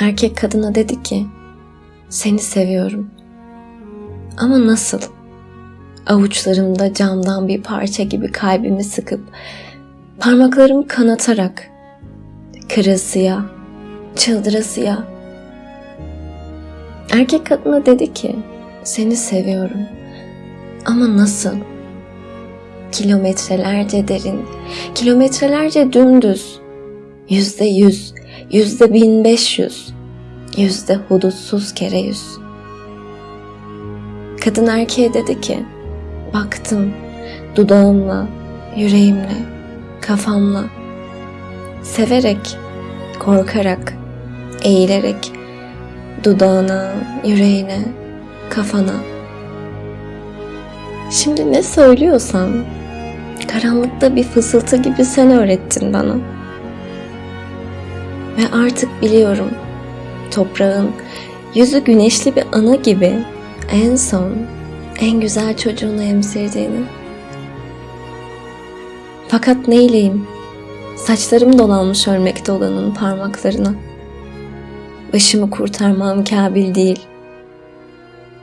Erkek kadına dedi ki, seni seviyorum. Ama nasıl? Avuçlarımda camdan bir parça gibi kalbimi sıkıp, parmaklarımı kanatarak, kırısıya, çıldırasıya. Erkek kadına dedi ki, seni seviyorum. Ama nasıl? Kilometrelerce derin, kilometrelerce dümdüz, yüzde yüz, yüzde bin beş yüz, yüzde hudutsuz kere yüz. Kadın erkeğe dedi ki, baktım dudağımla, yüreğimle, kafamla, severek, korkarak, eğilerek, dudağına, yüreğine, kafana. Şimdi ne söylüyorsam, karanlıkta bir fısıltı gibi sen öğrettin bana. Ve artık biliyorum, toprağın yüzü güneşli bir ana gibi en son, en güzel çocuğunu emzirdiğini. Fakat neyleyim? Saçlarım dolanmış ölmekte olanın parmaklarına. Başımı kurtarmam kabil değil.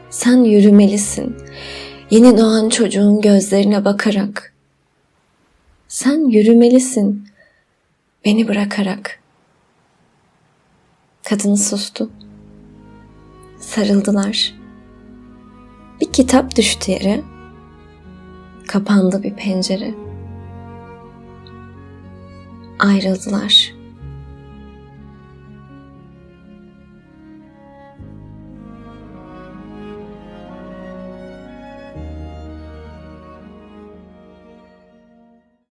Sen yürümelisin. Yeni doğan çocuğun gözlerine bakarak. Sen yürümelisin. Beni bırakarak. Kadın sustu. Sarıldılar. Bir kitap düştü yere. Kapandı bir pencere. Ayrıldılar.